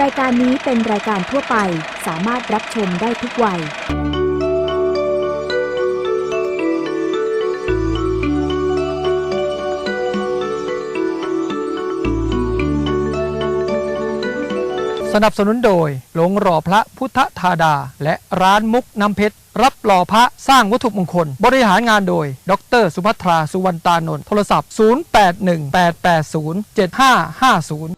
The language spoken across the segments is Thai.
รายการนี้เป็นรายการทั่วไปสามารถรับชมได้ทุกวัย สนับสนุนโดยหลงรอพระพุทธธาดา และร้านมุกน้ำเพชร รับหล่อพระสร้างวัตถุมงคล บริหารงานโดย ดร สุภัทรา สุวรรณตานนท์โทรศัพท์ 0818807550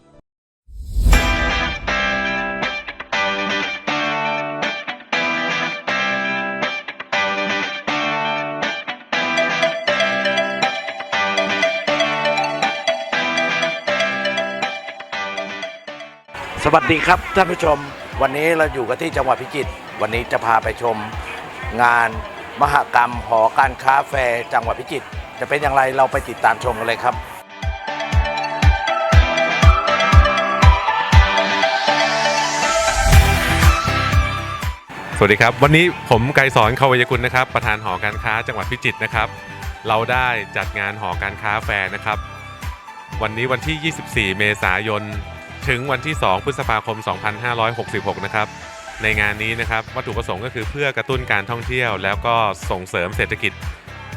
สวัสดีครับท่านผู้ชม วันนี้เราอยู่กันที่จังหวัดพิจิตรวันนี้จะพาไปชมงานมหกรรมหอการค้าแฟร์จังหวัดพิจิตรจะเป็นอย่างไรเราไปติดตามชมกันเลยครับ สวัสดีครับ วันนี้ผมไกรสอนเขาวยกุลนะครับ ประธานหอการค้าจังหวัดพิจิตรนะครับ เราได้จัดงานหอการค้าแฟร์นะครับ วันนี้วันที่ 24 เมษายน ถึงวันที่ 2 พฤษภาคม 2566 นะครับ ในงานนี้นะครับวัตถุประสงค์ก็คือเพื่อกระตุ้นการท่องเที่ยว แล้วก็ส่งเสริมเศรษฐกิจ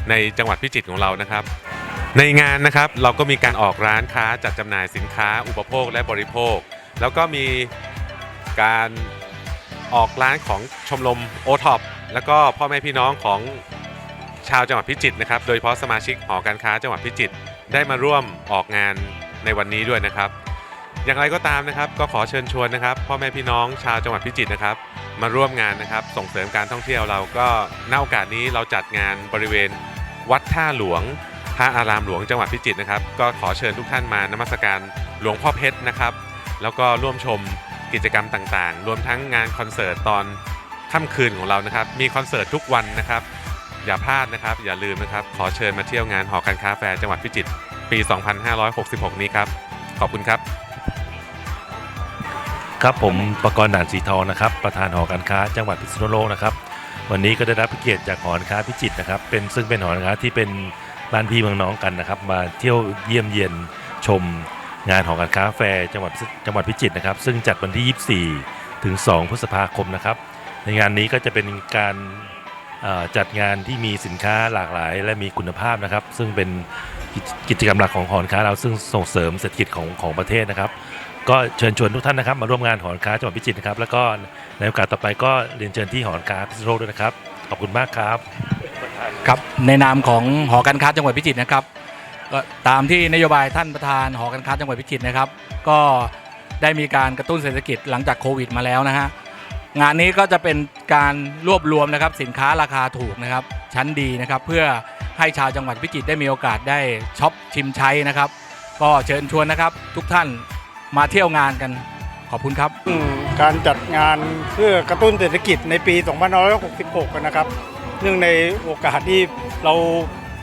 ในจังหวัดพิจิตรของเรานะครับ ในงานนะครับเราก็มีการออกร้านค้าจัดจำหน่ายสินค้า อุปโภคและบริโภค แล้วก็มีการออกร้านของชมรมโอท็อปแล้วก็พ่อแม่พี่น้องของชาวจังหวัดพิจิตรนะครับ โดยเฉพาะสมาชิกหอการค้าจังหวัดพิจิตรได้มาร่วมออกงานในวันนี้ด้วยนะครับ อย่างไรก็ตามนะครับ ก็ขอเชิญชวนนะครับพ่อแม่พี่น้องชาวจังหวัดพิจิตรนะครับ มาร่วมงานนะครับ ส่งเสริมการท่องเที่ยวเราก็ณโอกาสนี้เราจัดงานบริเวณ วัดท่าหลวงพระอารามหลวงจังหวัดพิจิตรนะครับ ก็ขอเชิญทุกท่านมานมัสการหลวงพ่อเพชรนะครับ แล้วก็ร่วมชมกิจกรรมต่างๆ รวมทั้งงานคอนเสิร์ตตอนค่ำคืนของเรานะครับ มีคอนเสิร์ตทุกวันนะครับ อย่าพลาดนะครับ อย่าลืมนะครับ ขอเชิญมาเที่ยวงานหอการค้าแฟร์จังหวัดพิจิตรปี 2566 นี้ครับ ขอบคุณครับ ครับผมประกรณ์ด่านสีทองนะครับ ประธานหอการค้าจังหวัดพิษณุโลกนะครับ วันนี้ก็ได้รับเกียรติจากหอการค้าพิจิตรนะครับ เป็นซึ่งเป็นหอการค้าที่เป็นบ้านพี่เมืองน้องกันนะครับ มาเที่ยวเยี่ยมเยียนชมงานหอการค้าแฟร์จังหวัดจังหวัดพิจิตรนะครับ ซึ่งจัดวันที่ 24 ถึง 2 พฤษภาคมนะครับ ในงานนี้ก็จะเป็นการจัดงานที่มีสินค้าหลากหลาย และมีคุณภาพนะครับ ซึ่งเป็นกิจกรรมหลักของหอการค้าเราซึ่งส่งเสริมเศรษฐกิจของของประเทศนะครับ ก็เชิญชวนทุกท่านนะครับ มาร่วมงานหอการค้าจังหวัดพิจิตรนะครับ แล้วก็ในโอกาสต่อไปก็เรียนเชิญที่หอการค้าพิษณุโลกด้วยนะครับ ขอบคุณมากครับครับในนามของหอการค้าจังหวัดพิจิตรนะครับก็ตามที่นโยบายท่านประธานหอการค้าจังหวัดพิจิตรนะครับ ก็ได้มีการกระตุ้นเศรษฐกิจหลังจากโควิดมาแล้วนะฮะงานนี้ก็จะเป็นการรวบรวมนะครับสินค้าราคาถูกนะครับ ชั้นดีนะครับ เพื่อให้ชาวจังหวัดพิจิตรได้มีโอกาสได้ช็อปชิมใช้นะครับ ก็เชิญชวนนะครับ ทุกท่าน มาเที่ยวงานกัน ขอบคุณครับ การจัดงานเพื่อกระตุ้นเศรษฐกิจในปี 2566กันนะครับ เนื่องในโอกาสที่เรา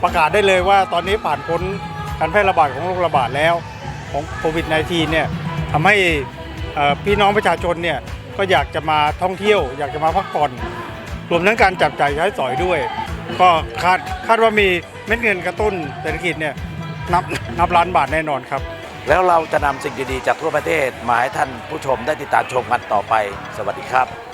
ประกาศได้เลยว่าตอนนี้ผ่านพ้นการแพร่ระบาดของโรคระบาดแล้วของโควิด -19 เนี่ยทำให้พี่น้องประชาชนเนี่ยก็อยากจะมาท่องเที่ยว อยากจะมาพักผ่อน รวมทั้งการจับจ่ายใช้สอยด้วย ก็คาดคาดว่ามีเม็ดเงินกระตุ้นเศรษฐกิจเนี่ยนับนับล้านบาทแน่นอนครับ แล้วเราจะนำสิ่งดีๆ จากทั่วประเทศมาให้ท่านผู้ชมได้ติดตามชมกันต่อไป สวัสดีครับ